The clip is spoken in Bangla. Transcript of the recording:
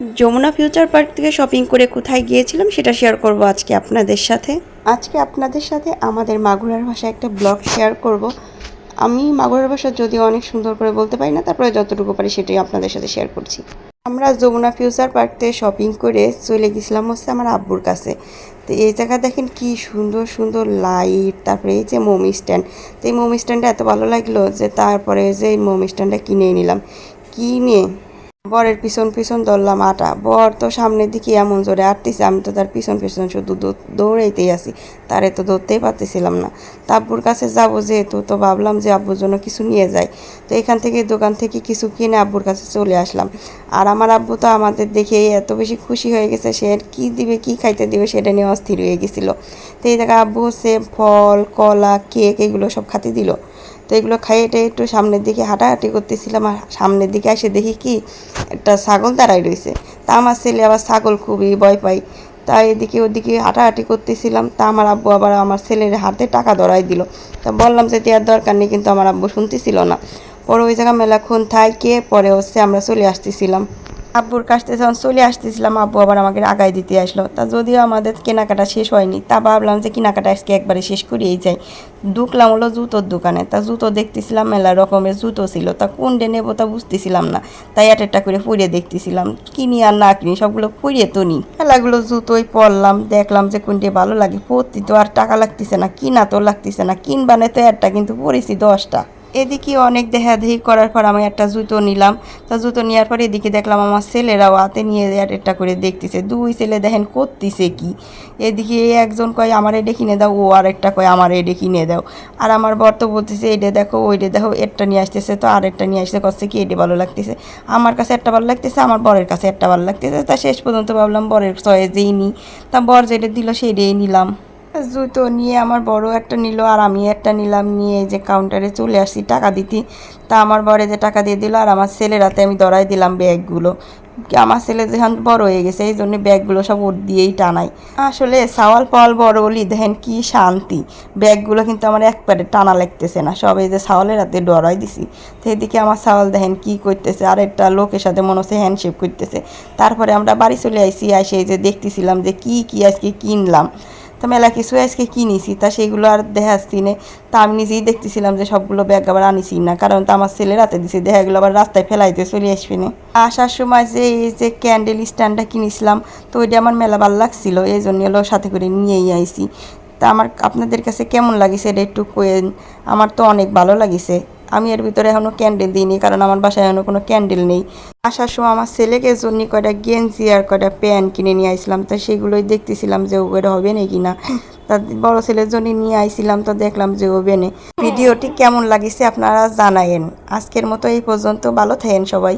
যমুনা ফিউচার পার্ক থেকে শপিং করে কোথায় গিয়েছিলাম সেটা শেয়ার করব আজকে আপনাদের সাথে। আজকে আপনাদের সাথে আমাদের মাগুরার ভাষায় একটা ব্লগ শেয়ার করব। আমি মাগুরার ভাষা যদিও অনেক সুন্দর করে বলতে পারি না, তারপরে যতটুকু পারি সেটাই আপনাদের সাথে শেয়ার করছি। আমরা যমুনা ফিউচার পার্ক থেকে শপিং করে চলে গেছিলাম হচ্ছে আমার আব্বুর কাছে। তো এই জায়গা দেখেন কি সুন্দর সুন্দর লাইট, তারপরে এই যে মোমি স্ট্যান্ড। তো এই মোমি স্ট্যান্ডটা এত ভালো লাগল যে তারপরে যে এই মোমি স্ট্যান্ডটা কিনে নিলাম। কিনে বরের পিছন পিছন দৌড়লাম আটা। বর তো সামনের দিকে এমন জোরে আটতেছে আমি তো তার পিছন পিছন শুধু দৌড়াইতেই আছি। তারে তো ধরতেই পারতেছিলাম না। তা আব্বুর কাছে যাব যেহেতু, তো ভাবলাম যে আব্বুর জন্য কিছু নিয়ে যাই। তো এখান থেকে দোকান থেকে কিছু কিনে আব্বুর কাছে চলে আসলাম। আর আমার আব্বু তো আমাদের দেখে এত বেশি খুশি হয়ে গেছে, সে কি দিবে, কি খাইতে দিবে সেটা নিয়ে অস্থির হয়ে গেছিল। তো এই জায়গায় আব্বু হচ্ছে ফল, কলা, কেক, এগুলো সব খাতে দিল। তো এগুলো খাইয়ে এটা একটু সামনের দিকে হাঁটাহাঁটি করতেছিলাম, আর সামনের দিকে এসে দেখি কি, একটা ছাগল দাঁড়াই রয়েছে। তা আমার ছেলে আবার ছাগল খুবই ভয় পাই তাই এদিকে ওদিকে হাঁটাহাঁটি করতেছিলাম, তা আমার আব্বু আবার আমার ছেলের হাতে টাকা ধরাই দিল। তা বললাম যে দেওয়ার দরকার নেই, কিন্তু আমার আব্বু শুনতেছিল না। পরে ওই জায়গা মেলাক্ষণ থাইকে পরে হচ্ছে আমরা চলে আসতেছিলাম। আব্বুর কাছ যখন চলে আসতেছিলাম, আব্বু আবার আমাকে আগায় দিতে আসলো। তা যদিও আমাদের কেনাকাটা শেষ হয়নি, তা ভাবলাম যে কেনাকাটা আজকে একবারে শেষ করেই যাই। ঢুকলাম হলো জুতোর দোকানে, তা জুতো দেখতেছিলাম, মেলা রকমের জুতো ছিল। তা কোনটা নেব তা বুঝতেছিলাম না, তাই এক একটা করে পরিয়ে দেখতেছিলাম। কিনি আর না কিনি, সবগুলো পরিয়ে তো নি। মেলাগুলো জুতোই পরলাম, দেখলাম যে কোনটা ভালো লাগে। পরতে তো আর টাকা লাগতেছে না, কিনা তো লাগতেছে না। কিনবানে তো একটা, কিন্তু পরেছি দশটা। এদিকে অনেক দেখাদেখি করার পর আমি একটা জুতো নিলাম। তা জুতো নেওয়ার পর এদিকে দেখলাম আমার ছেলেরাও হাতে নিয়ে একটা করে দেখতেছে। দুই ছেলে দেখেন করতেছে কি? এদিকে একজন কয়, আমার এটা কিনে দাও। ও আর একটা কয়, আমার এটা কিনে দাও। আর আমার বর তো বলতেছে এইটা দেখো ওইটা দেখো, একটা নিয়ে আসতেছে তো আর একটা নিয়ে আসতে করছে কি এটা ভালো লাগতেছে। আমার কাছে একটা ভালো লাগতেছে, আমার বরের কাছে একটা ভালো লাগতেছে। তা শেষ পর্যন্ত ভাবলাম বরের চয়েসেই নিই তা বর যেটা দিল সেইটাই নিলাম। জুতো নিয়ে আমার বড় একটা নিল আর আমি একটা নিলাম নিয়ে যে কাউন্টারে চলে আসছি, টাকা দিতে। তা আমার বরে যে টাকা দিয়ে দিল আর আমার ছেলের হাতে আমি ধরাই দিলাম ব্যাগগুলো। আমার ছেলে যেখান বড় হয়ে গেছে, এই জন্য ব্যাগগুলো সব ওর দিয়েই টানাই। আসলে সাওয়াল পাওয়াল বড় বলি, দেখেন কি শান্তি। ব্যাগগুলো কিন্তু আমার একবারে টানা লাগতেছে না, সব এই যে সাওয়ালের হাতে ডরাই দিছি। তো এদিকে আমার সাওয়াল দেখেন কি করতেছে, আর একটা লোকের সাথে মনে হচ্ছে হ্যান্ডশেপ করতেছে। তারপরে আমরা বাড়ি চলে আইসি আসে যে দেখতেছিলাম যে কি কি আজকে কিনলাম। তা মেলা কিছু আজকে কিনেছি, তা সেগুলো আর দেখাচ্ছি নে। তা আমি নিজেই দেখতেছিলাম যে সবগুলো ব্যাগ আবার আনিছি না, কারণ তো আমার ছেলে রাতে দিছি, দেখা গেলো আবার রাস্তায় ফেলাইতে চলে আসবি না। আসার সময় যে এই যে ক্যান্ডেল স্ট্যান্ডটা কিনেছিলাম, তো ওইটা আমার মেলা ভালো লাগছিল, এই জন্য হলো সাথে করে নিয়েই আইছি। তা আমার, আপনাদের কাছে কেমন লাগিছে, এটা একটু আমার তো অনেক ভালো লাগিছে। আমি এর ভিতরে এখনও ক্যান্ডেল দিইনি, কারণ আমার বাসায় এখনও কোনো ক্যান্ডেল নেই। আসার সময় আমার ছেলেকে জন্য কয়টা গেঞ্জি আর কয়টা প্যান্ট কিনে নিয়ে আসলাম তা সেগুলোই দেখতেছিলাম যে ওগুলো হবে নাকি না তা বড় ছেলের জন্য নিয়ে আইছিলাম, তো দেখলাম যে ও বেনে ভিডিওটি কেমন লাগিছে আপনারা জানায়েন। আজকের মতো এই পর্যন্ত, ভালো থাকেন সবাই।